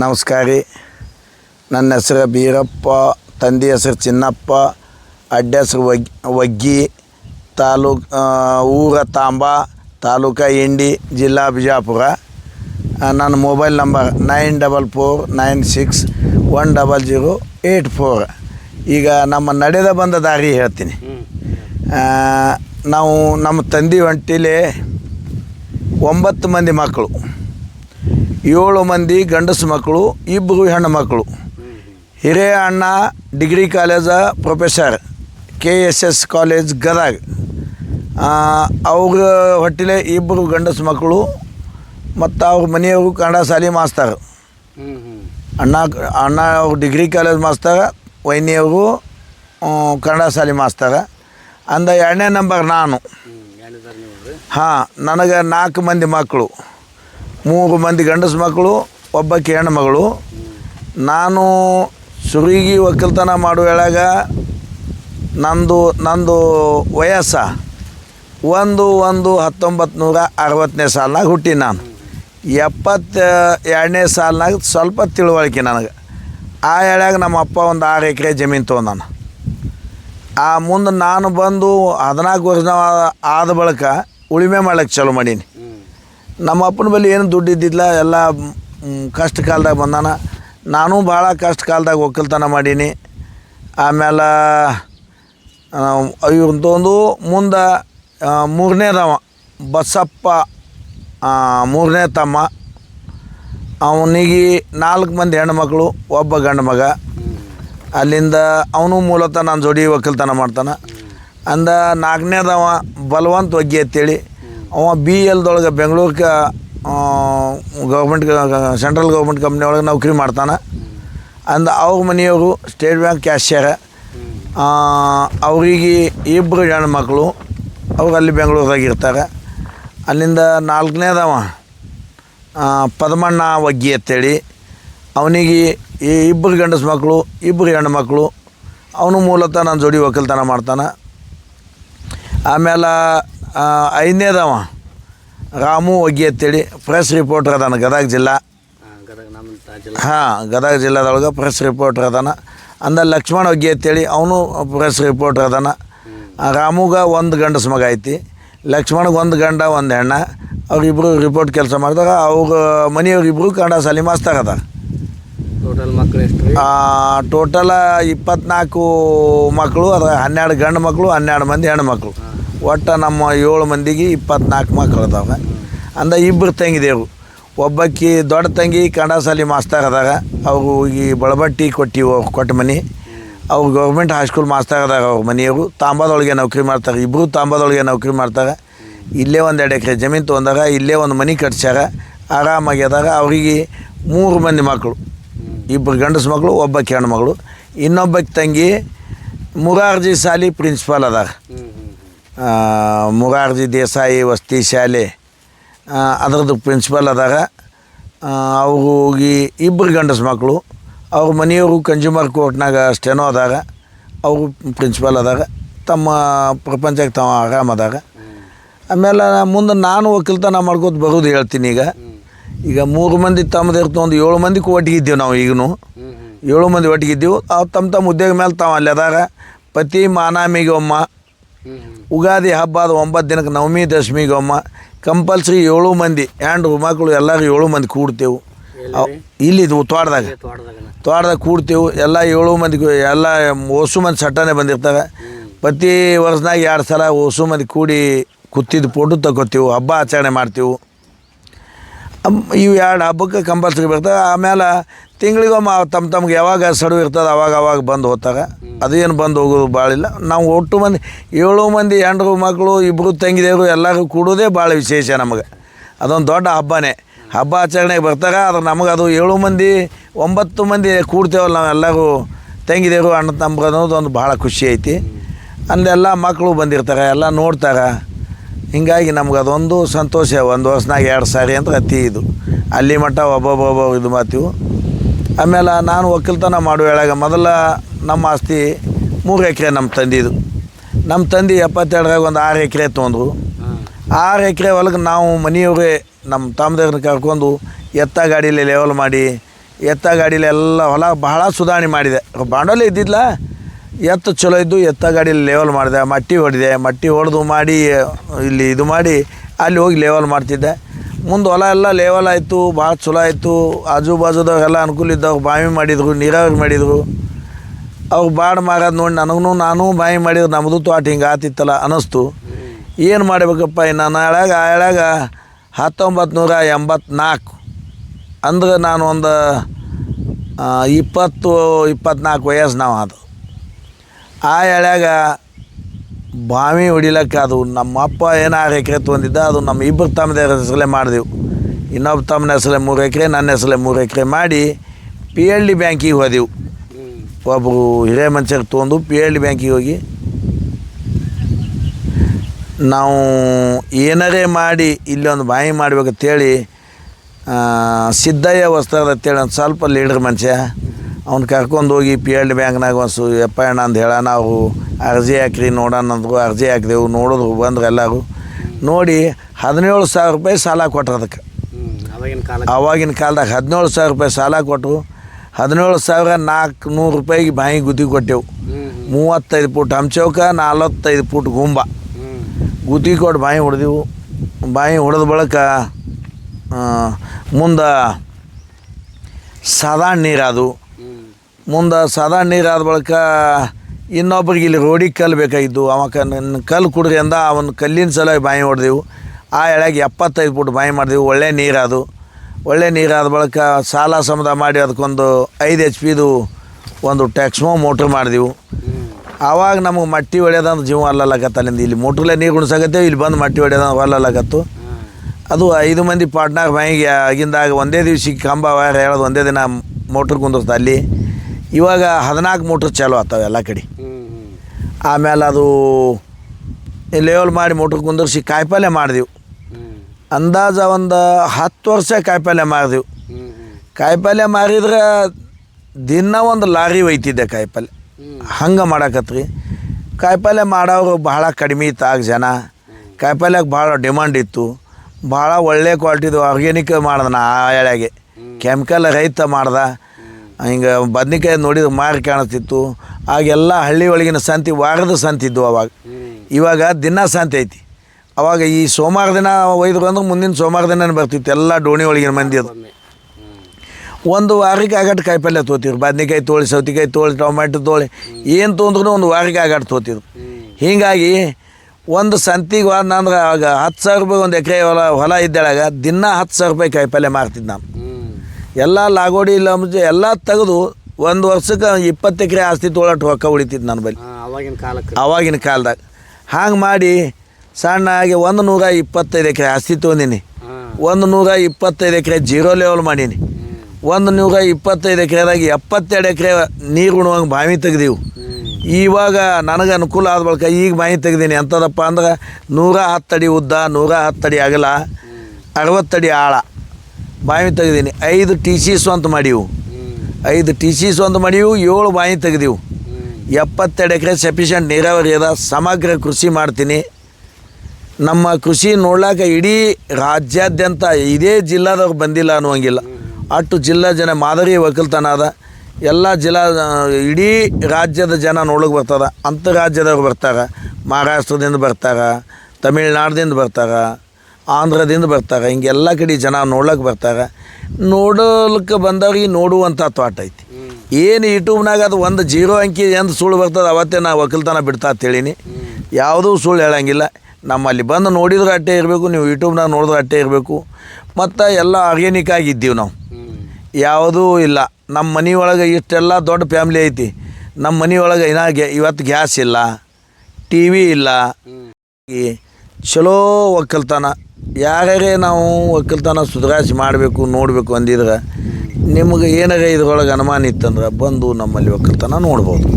ನಮಸ್ಕಾರ. ನನ್ನ ಹೆಸರು ಬೀರಪ್ಪ, ತಂದೆ ಹೆಸರು ಚಿನ್ನಪ್ಪ, ಅಡ್ಡ ಹೆಸರು ಒಗ್ ಒಗ್ಗಿ ತಾಲೂಕ್ ಊರ ತಾಂಬ, ತಾಲೂಕ ಇಂಡಿ ಜಿಲ್ಲಾ ಬಿಜಾಪುರ. ನನ್ನ mobile number nine double four, nine six, one double zero eight four. ಈಗ ನಮ್ಮ ನಡೆದ ಬಂದ ದಾರಿ ಹೇಳ್ತೀನಿ. ನಾವು ನಮ್ಮ ತಂದೆ ಹೊಂಟಿಲಿ ಒಂಬತ್ತು ಮಂದಿ ಮಕ್ಕಳು. ಏಳು ಮಂದಿ ಗಂಡಸು ಮಕ್ಕಳು ಇಬ್ಬರು ಹೆಣ್ಣು ಮಕ್ಕಳು. ಹಿರಿಯ ಅಣ್ಣ degree college professor K S S college Gadag. ಅವ್ರ ಹೊಟ್ಟಿಲೆ ಇಬ್ಬರು ಗಂಡಸು ಮಕ್ಕಳು ಮತ್ತು ಅವ್ರ ಮನೆಯವರು ಕನ್ನಡ ಶಾಲೆ ಮಾಸ್ತಾರ. ಅಣ್ಣ ಅಣ್ಣ ಅವ್ರ ಡಿಗ್ರಿ ಕಾಲೇಜ್ ಮಾಸ್ತಾರ ವೈನಿಯವರು ಕನ್ನಡ ಶಾಲೆ ಮಾಸ್ತಾರ. ಅಂದ ಎರಡನೇ ನಂಬರ್ ನಾನು. ಹಾಂ ನನಗೆ ನಾಲ್ಕು ಮಂದಿ ಮಕ್ಕಳು. ಮೂರು ಮಂದಿ ಗಂಡಸು ಮಕ್ಕಳು, ಒಬ್ಬ ಹೆಣ್ಣು ಮಗಳು. ನಾನು ಸುರಿಗಿ ಒಕ್ಕಲ್ತನ ಮಾಡುವ ವೇಳಾಗ ನಂದು ನಂದು ವಯಸ್ಸ ಒಂದು ಒಂದು ಹತ್ತೊಂಬತ್ತು ನೂರ ಅರವತ್ತನೇ ಸಾಲಿನಾಗ ಹುಟ್ಟಿ ನಾನು. ಎಪ್ಪತ್ತ ಎರಡನೇ ಸಾಲಿನಾಗ ಸ್ವಲ್ಪ ತಿಳುವಳಿಕೆ ನನಗೆ. ಆ ಎಳ್ಯಾಗ ನಮ್ಮ ಅಪ್ಪ ಒಂದು ಆರು ಎಕರೆ ಜಮೀನು ತೊಗೊಂಡಾನ. ಆ ಮುಂದೆ ನಾನು ಬಂದು ಹದಿನಾಲ್ಕು ವರ್ಷ ಆದ ಬಳಿಕ ಉಳಿಮೆ ಮಾಡ್ಲಿಕ್ಕೆ ಚಾಲು ಮಾಡೀನಿ. ನಮ್ಮ ಅಪ್ಪನ ಬಳಿ ಏನು ದುಡ್ಡು ಇದ್ದಿದ್ದಿಲ್ಲ ಎಲ್ಲ ಕಷ್ಟ ಕಾಲದಾಗ ಬಂದಾನ. ನಾನು ಭಾಳ ಕಷ್ಟ ಕಾಲದಾಗ ಒಕ್ಕಲ್ತನ ಮಾಡೀನಿ. ಆಮೇಲೆ ಇವಂತೊಂದು ಮುಂದೆ ಮೂರನೇದವ ಬಸಪ್ಪ ಮೂರನೇ ತಮ್ಮ. ಅವನಿಗೆ ನಾಲ್ಕು ಮಂದಿ ಹೆಣ್ಮಕ್ಳು, ಒಬ್ಬ ಗಂಡು ಮಗ. ಅಲ್ಲಿಂದ ಅವನು ಮೂಲತಃ ನಾನು ಜೋಡಿ ಒಕ್ಕಲ್ತನ ಮಾಡ್ತಾನೆ. ಅಂದ ನಾಲ್ಕನೇದವ ಬಲವಂತ ಒಗ್ಗಿ ಅಂತೇಳಿ ಅವ ಬಿ ಎಲ್ದೊಳಗೆ ಬೆಂಗಳೂರಿಗೆ ಗೌರ್ಮೆಂಟ್ ಸೆಂಟ್ರಲ್ ಗೌರ್ಮೆಂಟ್ ಕಂಪ್ನಿ ಒಳಗೆ ನೌಕರಿ ಮಾಡ್ತಾನೆ. ಅಂದ ಅವ್ರ ಮನೆಯವರು ಸ್ಟೇಟ್ ಬ್ಯಾಂಕ್ ಕ್ಯಾಶಿಯರ್ ಅವರಿಗೆ ಇಬ್ಬರು ಹೆಣ್ಣು ಮಕ್ಕಳು ಅವ್ರು ಅಲ್ಲಿ ಬೆಂಗಳೂರದಾಗಿರ್ತಾರೆ ಅಲ್ಲಿಂದ ನಾಲ್ಕನೇದವ ಪದ್ಮಣ್ಣ ಒಗ್ಗಿ ಅಂತೇಳಿ. ಅವನಿಗೆ ಈ ಇಬ್ಬರು ಗಂಡಸು ಮಕ್ಕಳು ಇಬ್ಬರು ಹೆಣ್ಣು ಮಕ್ಕಳು ಅವನು ಮೂಲತಃ ನಾನು ಜೋಡಿ ಒಕ್ಕಲ್ತನ ಮಾಡ್ತಾನೆ. ಆಮೇಲೆ ಐದನೇದವ? ರಾಮು ಒಗ್ಗಿ ಅಂತೇಳಿ ಪ್ರೆಸ್ ರಿಪೋರ್ಟರ್ ಅದಾನ ಗದಗ ಜಿಲ್ಲಾ. ಹಾಂ ಗದಗ ಜಿಲ್ಲಾದೊಳಗೆ ಪ್ರೆಸ್ ರಿಪೋರ್ಟರ್ ಅದಾನ. ಅಂದ ಲಕ್ಷ್ಮಣ ಒಗ್ಗಿ ಅಂತೇಳಿ ಅವನು ಪ್ರೆಸ್ ರಿಪೋರ್ಟರ್ ಅದಾನ. ರಾಮುಗ ಒಂದು ಗಂಡಸ ಮಗ ಐತಿ. ಲಕ್ಷ್ಮಣಗೆ ಒಂದು ಗಂಡ ಒಂದು ಹೆಣ್ಣ. ಅವ್ರಿಬ್ರು ರಿಪೋರ್ಟ್ ಕೆಲಸ ಮಾಡಿದಾಗ ಅವ್ರ ಮನೆಯವ್ರಿಬ್ರು ಕನ್ನಡ ಸಲಿ ಮಾಸ್ತಾರ ಅದ ಟೋಟಲ್ ಮಕ್ಕಳು ಎಷ್ಟು ಟೋಟಲ ಇಪ್ಪತ್ನಾಲ್ಕು ಮಕ್ಕಳು ಅದ ಹನ್ನೆರಡು ಗಂಡು ಮಕ್ಕಳು ಹನ್ನೆರಡು ಮಂದಿ ಹೆಣ್ಣು ಮಕ್ಕಳು ಒಟ್ಟು ನಮ್ಮ ಏಳು ಮಂದಿಗೆ ಇಪ್ಪತ್ನಾಲ್ಕು ಮಕ್ಕಳು ಅದಾವೆ. ಅಂದ ಇಬ್ಬರು ತಂಗಿದೇವು ಒಬ್ಬಕ್ಕಿ ದೊಡ್ಡ ತಂಗಿ ಕನ್ನಡ ಸಾಲಿ ಮಾಸ್ತರ್ ಅದಾಗ ಅವರು ಈ ಬಳಬಟ್ಟಿ ಕೊಟ್ಟಿವು ಕೊಟ್ಟ ಮನೆ. ಅವ್ರು ಗೌರ್ಮೆಂಟ್ ಹೈಸ್ಕೂಲ್ ಮಾಸ್ತರ್ ಅದಾಗ ಅವ್ರ ಮನೆಯವರು ತಾಂಬಾದೊಳಗೆ ನೌಕರಿ ಮಾಡ್ತಾರೆ. ಇಬ್ಬರು ತಾಂಬಾದೊಳಗೆ ನೌಕರಿ ಮಾಡ್ತಾರೆ. ಇಲ್ಲೇ ಒಂದು ಎರಡು ಎಕರೆ ಜಮೀನು ತೊಗೊಂಡಾಗ ಇಲ್ಲೇ ಒಂದು ಮನೆ ಕಟ್ಸ್ಯಾರ. ಆರಾಮಾಗಿ ಅದಾಗ ಅವರಿಗೆ ಮೂರು ಮಂದಿ ಮಕ್ಕಳು ಇಬ್ಬರು ಗಂಡಸು ಮಕ್ಕಳು ಒಬ್ಬಕ್ಕೆ ಹೆಣ್ಣು ಮಗಳು ಇನ್ನೊಬ್ಬಕ್ಕೆ ತಂಗಿ ಮುರಾರ್ಜಿ ಸಾಲಿ ಪ್ರಿನ್ಸಿಪಾಲ್ ಅದಾರ. ಮುರಾರ್ಜಿ ದೇಸಾಯಿ ವಸತಿ ಶಾಲೆ ಅದರದ್ದು ಪ್ರಿನ್ಸಿಪಾಲ್ ಆದಾಗ ಅವ್ರು ಹೋಗಿ ಇಬ್ಬರು ಗಂಡಸು ಮಕ್ಕಳು ಅವ್ರ ಮನೆಯವರು ಕನ್ಸ್ಯೂಮರ್ ಕೋರ್ಟ್ನಾಗ ಸ್ಟೆನೋ ಆದಾಗ ಅವರು ಪ್ರಿನ್ಸಿಪಾಲ್ ಆದಾಗ ತಮ್ಮ ಪ್ರಪಂಚಕ್ಕೆ ತಾವು ಆರಾಮ ಅದಾರ ಆಮೇಲೆ ಮುಂದೆ ನಾನು ಒಕ್ಕಲ್ತನ ಮಾಡ್ಕೋತ ಬರೋದು ಹೇಳ್ತೀನಿ ಈಗ. ಈಗ ಮೂರು ಮಂದಿ ತಮ್ಮದಿರ್ತು ಒಂದು ಏಳು ಮಂದಿ ಒಟ್ಟಿಗೆ ಇದ್ದೀವಿ ನಾವು ಹ್ಞೂ ಏಳು ಮಂದಿ ಒಟ್ಟಿಗೆ ಇದ್ದೀವಿ. ಅವು ತಮ್ಮ ತಮ್ಮ ಉದ್ಯೋಗ ಮೇಲೆ ತಾವು ಅಲ್ಲಿ ಅದಾಗ ಪತಿ ಮಾನಾಮಿಗೆ ಒಮ್ಮ ಉಗಾದಿ ಹಬ್ಬ ಅದು ಒಂಬತ್ತು ದಿನಕ್ಕೆ ನವಮಿ ದಶಮಿಗೊಮ್ಮ ಕಂಪಲ್ಸರಿ ಏಳು ಮಂದಿ ಆ್ಯಂಡ್ ಮಕ್ಕಳು ಎಲ್ಲರೂ ಏಳು ಮಂದಿ ಕೂಡ್ತೇವೆ. ಅವ್- ಇಲ್ಲಿ ಇದು ತೋಟದಾಗ. ತೋಟದಾಗ ಕೂಡ್ತೇವೆ. ಎಲ್ಲ ಏಳು ಮಂದಿ ಎಲ್ಲ ಹೊಸು ಮಂದಿ ಸಟ್ಟನೆ ಬಂದಿರ್ತಾರೆ. ಪ್ರತಿ ವರ್ಷನಾಗ ಎರಡು ಸಲ ಹೊಸು ಮಂದಿ ಕೂಡಿ ಕುತ್ತಿದ್ದು ಫೋಟೋ ತಗೋತೀವಿ ಹಬ್ಬ ಆಚರಣೆ ಮಾಡ್ತೀವಿ. ಇವು ಎರಡು ಹಬ್ಬಕ್ಕೆ ಕಂಪಲ್ಸರಿ ಬರ್ತವೆ ಆಮೇಲೆ ತಿಂಗಳಿಗೊಮ್ಮೆ ತಮ್ಮ ತಮ್ಗೆ ಯಾವಾಗ ಸಡು ಇರ್ತದೆ, ಅವಾಗ ಅವಾಗ ಬಂದು ಹೋಗ್ತಾರೆ. ಅದೇನು ಬಂದು ಹೋಗೋದು ಭಾಳಿಲ್ಲ ನಾವು ಒಟ್ಟು ಮಂದಿ, ಏಳು ಮಂದಿ ಹೆಂಡ್ರು ಮಕ್ಕಳು ಇಬ್ಬರು ತಂಗಿದೇವರು ಎಲ್ಲರೂ ಕೂಡೋದೇ ಭಾಳ ವಿಶೇಷ ನಮಗೆ. ಅದೊಂದು ದೊಡ್ಡ ಹಬ್ಬನೇ. ಹಬ್ಬ ಆಚರಣೆಗೆ ಬರ್ತಾರೆ, ಆದ್ರೆ ನಮಗೆ ಅದು ಏಳು ಮಂದಿ, ಒಂಬತ್ತು ಮಂದಿ ಕೂಡ್ತೇವಲ್ಲ ನಾವೆಲ್ಲರೂ ತಂಗಿದೇವರು ಅಣ್ಣ ತಮ್ಮ ಅನ್ನೋದು ಒಂದು ಭಾಳ ಖುಷಿ ಐತಿ. ಅಂದೆಲ್ಲ ಮಕ್ಕಳು ಬಂದಿರ್ತಾರೆ, ಎಲ್ಲ ನೋಡ್ತಾರೆ. ಹೀಗಾಗಿ ನಮ್ಗೆ ಅದೊಂದು ಸಂತೋಷ, ಒಂದು ವರ್ಷನಾಗ ಎರಡು ಸಾರಿ ಅಂದ್ರೆ ಅತಿ ಇದು. ಅಲ್ಲಿ ಮಟ್ಟ ಒಬ್ಬೊಬ್ಬೊಬ್ಬ ಇದು ಮಾಡ್ತೀವಿ. ಆಮೇಲೆ ನಾನು ಒಕ್ಕಲ್ತನ ಮಾಡುವ ವೇಳೆಗೆ ಮೊದಲ ನಮ್ಮ ಆಸ್ತಿ ಮೂರು ಎಕರೆ ನಮ್ಮ ತಂದಿದ್ದು ನಮ್ಮ ತಂದೆ ಎಪ್ಪತ್ತೆರಡರಾಗ ಒಂದು ಆರು ಎಕರೆ ತೊಗೊಂಡ್ರು. ಆರು ಎಕರೆ ಹೊಲಕ್ಕೆ ನಾವು ಮನೆಯವರೇ ನಮ್ಮ ತಮ್ಮದವ್ರನ್ನ ಕರ್ಕೊಂಡು ಎತ್ತ ಗಾಡೀಲಿ ಲೆವೆಲ್ ಮಾಡಿ ಎತ್ತ ಗಾಡೀಲಿ ಎಲ್ಲ ಹೊಲ ಬಹಳ ಸುಧಾರಣೆ ಮಾಡಿದೆ. ಬಾಂಡೋಲೆ ಇದ್ದಿದ್ಲ ಎತ್ತು ಚಲೋ ಇದ್ದು ಎತ್ತ ಗಾಡೀಲಿ ಲೆವೆಲ್ ಮಾಡಿದೆ. ಮಟ್ಟಿ ಹೊಡೆದೆ ಮಟ್ಟಿ ಹೊಡೆದು ಮಾಡಿ ಇಲ್ಲಿ ಇದು ಮಾಡಿ ಅಲ್ಲಿ ಹೋಗಿ ಲೆವೆಲ್ ಮಾಡ್ತಿದ್ದೆ. ಮುಂದೆ ಹೊಲ ಎಲ್ಲ ಲೆವೆಲ್ ಆಯಿತು, ಭಾಳ ಚಲೋ ಆಯಿತು. ಆಜು ಬಾಜುದಾಗೆಲ್ಲ ಅನುಕೂಲ ಇದ್ದವು ಬಾವಿ ಮಾಡಿದರು, ನೀರಾವರಿ ಮಾಡಿದರು. ಅವ್ರು ಬಾಡ್ ಮಾರೋದು ನೋಡಿ ನನಗೂ ನಾನು ಬಾಯಿ ಮಾಡಿದ್ರು ನಮ್ಮದು ತೋಟ ಹಿಂಗೆ ಆತಿತ್ತಲ್ಲ ಅನ್ನಿಸ್ತು ಏನು ಮಾಡಬೇಕಪ್ಪ ನನ್ನ ಎಳಾಗ ಆ ಎಳಾಗ ಹತ್ತೊಂಬತ್ತು ನೂರ ಎಂಬತ್ನಾಲ್ಕು. ಅಂದ್ರೆ ನಾನು ಒಂದು ಇಪ್ಪತ್ತು, ಇಪ್ಪತ್ನಾಲ್ಕು ವಯಸ್ಸು ನಾವು ಅದು ಆ ಎಳ್ಯಾಗ ಬಾವಿ ಹೊಡಿಲಕ್ಕೆ ಅದು ನಮ್ಮ ಅಪ್ಪ ಏನು ಆರು ಎಕರೆ ತೊಗೊಂಡಿದ್ದ ಅದು ನಮ್ಮ ಇಬ್ಬರು ತಮ್ಮದ ಹೆಸರಲ್ಲೇ ಮಾಡಿದೆವು. ಇನ್ನೊಬ್ಬ ತಮ್ಮನ ಹೆಸರಲ್ಲೇ ಮೂರು ಎಕರೆ, ನನ್ನ ಹೆಸರಲ್ಲೇ ಮೂರು ಎಕರೆ ಮಾಡಿ ಪಿ ಎಲ್ ಡಿ ಬ್ಯಾಂಕಿಗೆ ಹೋದೆವು. ಒಬ್ಬರು ಹಿರಿಯ ಮನುಷ್ಯರು ತೊಗೊಂಡು ಪಿ ಎಲ್ ಡಿ ಬ್ಯಾಂಕಿಗೆ ಹೋಗಿ ನಾವು ಏನಾರೇ ಮಾಡಿ ಇಲ್ಲೊಂದು ಬಾಯಿ ಮಾಡ್ಬೇಕಂತೇಳಿ ಸಿದ್ದಯ್ಯ ವಸ್ತ್ರದ ಅಂತೇಳಿ ಒಂದು ಸ್ವಲ್ಪ ಲೀಡ್ರ್ ಮನುಷ್ಯ, ಅವ್ನು ಕರ್ಕೊಂಡು ಹೋಗಿ ಪಿ ಎಲ್ ಡಿ ಬ್ಯಾಂಕ್ನಾಗ ಒಂದು ಸು ಎಪ್ಪ ಅಣ್ಣ ಅಂತ ಹೇಳ, ನಾವು ಅರ್ಜಿ ಹಾಕ್ರಿ ನೋಡೋಣ ಅರ್ಜಿ ಹಾಕಿದೆವು ನೋಡೋದು ಬಂದ್ರೆ ಎಲ್ಲರೂ ನೋಡಿ ಹದಿನೇಳು ಸಾವಿರ ರೂಪಾಯಿ ಸಾಲ ಕೊಟ್ರು ಅದಕ್ಕೆ. ಅವಾಗಿನ ಆವಾಗಿನ ಕಾಲದಾಗ ಹದಿನೇಳು ಸಾವಿರ ರೂಪಾಯಿ ಸಾಲ ಕೊಟ್ಟರು ಹದಿನೇಳು ಸಾವಿರ ನಾಲ್ಕು ನೂರು ರೂಪಾಯಿಗೆ ಬಾಯಿ ಗುದ್ದಿ ಕೊಟ್ಟೆವು. ಮೂವತ್ತೈದು ಫುಟ್ ಹಂಚೌಕ ನಲ್ವತ್ತೈದು ಫುಟ್ ಗುಂಬ. ಗುದ್ದಿ ಕೊಟ್ಟು ಬಾಯಿ ಹೊಡೆದೆವು. ಬಾಯಿ ಹೊಡೆದ ಬಳಿಕ ಮುಂದೆ ಸಾದಾ ನೀರಾದವು ಮುಂದೆ ಸಾದಾ ನೀರಾದ ಬಳಿಕ ಇನ್ನೊಬ್ರಿಗೆ ಇಲ್ಲಿ ರೋಡಿಗೆ ಕಲ್ಲು ಬೇಕಾಗಿದ್ದು, ಅವ ನನ್ನ ಕಲ್ಲು ಕುಡ್ರಿ ಅಂದ, ಅವನ ಕಲ್ಲಿನ ಸಲುವಾಗಿ ಬಾಯಿ ಹೊಡೆದೆವು. ಆ ಎಳೆಗೆ ಎಪ್ಪತ್ತೈದು ಫುಟ್ ಬಾಯಿ ಮಾಡಿದೆವು, ಒಳ್ಳೆ ನೀರದು. ಒಳ್ಳೆ ನೀರಾದ ಬಳಿಕ ಸಾಲ ಸಮದ ಮಾಡಿ ಅದಕ್ಕೊಂದು ಐದು ಎಚ್ ಪಿದು ಒಂದು ಟ್ಯಾಕ್ಸ್ಮೋ ಮೋಟ್ರ್ ಮಾಡಿದೆವು. ಆವಾಗ ನಮಗೆ ಮಟ್ಟಿ ಹೊಡ್ಯೋದಂದ್ರೆ ಜೀವ ಅಲ್ಲಲ್ಲಕತ್ತ ಅಲ್ಲಿಂದ. ಇಲ್ಲಿ ಮೋಟ್ರಲ್ಲೇ ನೀರು ಗುಣಿಸಾಕತ್ತೇವೆ, ಇಲ್ಲಿ ಬಂದು ಮಟ್ಟಿ ಹೊಡ್ಯೋದಂದ್ರೆ ಅಲ್ಲಲ್ಲಕತ್ತು. ಹಾಂ ಅದು ಐದು ಮಂದಿ ಪಾಟ್ನಾಗ ಬಾಯಿಗೆ ಆಗಿಂದಾಗ ಒಂದೇ ದಿವ್ಸಕ್ಕೆ ಕಂಬ ವೈರ್ ಹೇಳೋದು, ಒಂದೇ ದಿನ ಮೋಟ್ರ್ ಕುಂದಿರ್ತ ಅಲ್ಲಿ. ಇವಾಗ ಹದಿನಾಲ್ಕು ಮೋಟ್ರ್ ಚಾಲು ಆಗ್ತಾವೆ ಎಲ್ಲ ಕಡೆ. ಆಮೇಲೆ ಅದು ಲೇವಲ್ ಮಾಡಿ ಮೋಟ್ರ್ ಕುಂದಿರ್ಸಿ ಕಾಯಿಪಲ್ಯ ಮಾಡಿದೆವು. ಅಂದಾಜ ಒಂದು ಹತ್ತು ವರ್ಷ ಕಾಯಿಪಲ್ಯ ಮಾರಿದೆವು ಕಾಯಿಪಲ್ಯ ಮಾರಿದ್ರೆ ದಿನ ಒಂದು ಲಾರಿ ಒಯ್ತಿದ್ದೆ ಕಾಯಿಪಲ್ಯ. ಹಂಗೆ ಮಾಡಕತ್ರಿ. ಕಾಯಿಪಲ್ಯ ಮಾಡೋರು ಭಾಳ ಕಡಿಮೆ ಇತ್ತು ಆಗ ಜನ. ಕಾಯಿಪಲ್ಯಕ್ಕೆ ಭಾಳ ಡಿಮಾಂಡ್ ಇತ್ತು. ಭಾಳ ಒಳ್ಳೆ ಕ್ವಾಲಿಟಿದು ಆರ್ಗ್ಯಾನಿಕ್ ಮಾಡ್ದೆ ನಾ ಆ ಎಳೆಗೆ. ಕೆಮಿಕಲ್ ರೈತ ಮಾಡ್ದ. ಹಿಂಗೆ ಬದ್ನಿಕಾಯಿ ನೋಡಿದ್ರೆ ಮಾರಿ ಕಾಣಿಸ್ತಿತ್ತು. ಆಗೆಲ್ಲ ಹಳ್ಳಿ ಒಳಗಿನ ಸಂತಿ ವಾರದ ಸಂತಿ ಇದ್ವು ಅವಾಗ. ಇವಾಗ ದಿನ ಸಂತಿ ಐತಿ. ಅವಾಗ ಈ ಸೋಮವಾರ ದಿನ ಒಯ್ದ್ರು ಅಂದ್ರೆ ಮುಂದಿನ ಸೋಮವಾರ ದಿನ ಬರ್ತಿತ್ತು. ಎಲ್ಲ ಡೋಣಿ ಒಳಗಿನ ಮಂದಿ ಅದು. ಒಂದು ವಾರಕ್ಕೆ ಆಗಟ್ಟು ಕಾಯಿಪಲ್ಯ ತೋತಿದ್ರು. ಬದ್ನಿಕಾಯಿ ತೋಳಿ, ಸೌತಿಕಾಯಿ ತೋಳಿ, ಟೊಮ್ಯಾಟೊ ತೋಳಿ, ಏನು ತೊಂದ್ರೂ ಒಂದು ವಾರಕ್ಕೆ ಆಗಟ್ಟು ತೋತಿದ್ರು. ಹೀಗಾಗಿ ಒಂದು ಸಂತಿಗೆ ಹೋದ ಅಂದ್ರೆ ಆಗ ಹತ್ತು ಸಾವಿರ ರೂಪಾಯಿ ಒಂದು ಎಕರೆ ಹೊಲ ಹೊಲ ಇದ್ದಾಳಾಗ ದಿನ ಹತ್ತು ಸಾವಿರ ರೂಪಾಯಿ ಕಾಯಿಪಲ್ಯ ಮಾರ್ತಿದ್ದು ನಾನು ಎಲ್ಲ ಲಾಗೋಡಿ ಲಂಜ ಎಲ್ಲ ತೆಗೆದು ಒಂದು ವರ್ಷಕ್ಕೆ ಇಪ್ಪತ್ತು ಎಕರೆ ಆಸ್ತಿ ತೊಗೊಳಟ್ಟು ರೊಕ್ಕ ಉಳಿತಿದ್ದು ನನ್ನ ಬಳಿ ಅವಾಗಿನ ಕಾಲಕ್ಕೆ. ಅವಾಗಿನ ಕಾಲದಾಗ. ಹಾಂಗೆ ಮಾಡಿ ಸಣ್ಣ ಆಗಿ ಒಂದು ನೂರ ಇಪ್ಪತ್ತೈದು ಎಕರೆ ಆಸ್ತಿ ತೊಗೊಂಡಿನಿ. ಒಂದು ನೂರ ಇಪ್ಪತ್ತೈದು ಎಕರೆ ಜೀರೋ ಲೆವೆಲ್ ಮಾಡೀನಿ. ಒಂದು ನೂರ ಇಪ್ಪತ್ತೈದು ಎಕರೆದಾಗ ಎಪ್ಪತ್ತೆರಡು ಎಕರೆ ನೀರು ಉಣುವಂಗೆ ಬಾವಿ ತೆಗ್ದೀವು. ಇವಾಗ ನನಗೆ ಅನುಕೂಲ ಆದ ಬಳಿಕ ಈಗ ಬಾವಿ ತೆಗ್ದೀನಿ. ಎಂಥದಪ್ಪ ಅಂದ್ರೆ ನೂರ ಅಡಿ ಉದ್ದ ನೂರ ಅಡಿ ಅಗಲ ಅರವತ್ತಡಿ ಆಳ. ಬಾವಿ ತೆಗ್ದೀನಿ. ಐದು ಟಿ ಸಿ ಸ್ವಂತ ಮಾಡೀವು. ಐದು ಟಿ ಸಿ ಸ್ವಂತ ಮಾಡೀವು ಏಳು ಬಾವಿ ತೆಗ್ದೀವು. ಎಪ್ಪತ್ತೆರಡು ಎಕರೆ ಸಫಿಷಿಯಂಟ್ ನೀರಾವರಿ ಅದ. ಸಮಗ್ರ ಕೃಷಿ ಮಾಡ್ತೀನಿ. ನಮ್ಮ ಕೃಷಿ ನೋಡ್ಲಾಕ ಇಡೀ ರಾಜ್ಯಾದ್ಯಂತ ಇದೇ ಜಿಲ್ಲಾದವ್ರು ಬಂದಿಲ್ಲ ಅನ್ನುವಂಗಿಲ್ಲ. ಅಷ್ಟು ಜಿಲ್ಲಾ ಜನ ಮಾದರಿ ಒಕ್ಕಲ್ತನ ಅದ. ಎಲ್ಲ ಜಿಲ್ಲಾ ಇಡೀ ರಾಜ್ಯದ ಜನ ನೋಡ್ಲಿಕ್ಕೆ ಬರ್ತದ. ಅಂತರಾಜ್ಯದವ್ರು ಬರ್ತಾರೆ. ಮಹಾರಾಷ್ಟ್ರದಿಂದ ಬರ್ತಾರೆ. ತಮಿಳ್ನಾಡ್ದಿಂದ ಬರ್ತಾರೆ. ಆಂಧ್ರದಿಂದ ಬರ್ತಾರೆ ಹಿಂಗೆಲ್ಲ ಕಡೆ ಜನ ನೋಡ್ಲಕ್ಕೆ ಬರ್ತಾರೆ ನೋಡಲಿಕ್ಕೆ ಬಂದವ್ರಿಗೆ ನೋಡುವಂಥ ತೋಟ ಐತಿ. ಏನು ಯೂಟ್ಯೂಬ್ನಾಗ ಅದು ಒಂದು ಜೀರೋ ಅಂಕಿ ಎಂದು ಸುಳ್ಳು ಬರ್ತದೆ, ಅವತ್ತೇ ನಾ ಒಕ್ಕಲ್ತನ ಬಿಡ್ತಾ ಅಂತೇಳೀನಿ ಯಾವುದೂ ಸುಳ್ಳು ಹೇಳಂಗಿಲ್ಲ. ನಮ್ಮಲ್ಲಿ ಬಂದು ನೋಡಿದ್ರೆ ಅಟ್ಟೆ ಇರಬೇಕು, ನೀವು ಯೂಟ್ಯೂಬ್ನಾಗ ನೋಡಿದ್ರೆ ಅಟ್ಟೆ ಇರಬೇಕು. ಮತ್ತು ಎಲ್ಲ ಆರ್ಗ್ಯಾನಿಕ್ ಆಗಿದ್ದೀವಿ ನಾವು. ಯಾವುದೂ ಇಲ್ಲ. ನಮ್ಮ ಮನೆ ಒಳಗೆ ಇಷ್ಟೆಲ್ಲ ದೊಡ್ಡ ಫ್ಯಾಮ್ಲಿ ಐತಿ. ನಮ್ಮ ಮನೆ ಒಳಗೆ ಇನ್ನ ಗ್ಯಾ ಇವತ್ತು ಗ್ಯಾಸ್ ಇಲ್ಲ, ಟಿ ವಿ ಇಲ್ಲ. ಚಲೋ ಒಕ್ಕಲ್ತನ ಯಾರ್ಯಾರೇ ನಾವು ಒಕ್ಕಲ್ತನ ಸುಧಾರಿಸಿ ಮಾಡಬೇಕು, ನೋಡಬೇಕು ಅಂದಿದ್ರೆ ನಿಮಗೆ ಏನಾರ ಇದ್ರೊಳಗೆ ಅನುಮಾನ ಇತ್ತಂದ್ರೆ ಬಂದು ನಮ್ಮಲ್ಲಿ ಒಕ್ಕಲ್ತನ ನೋಡ್ಬೋದು.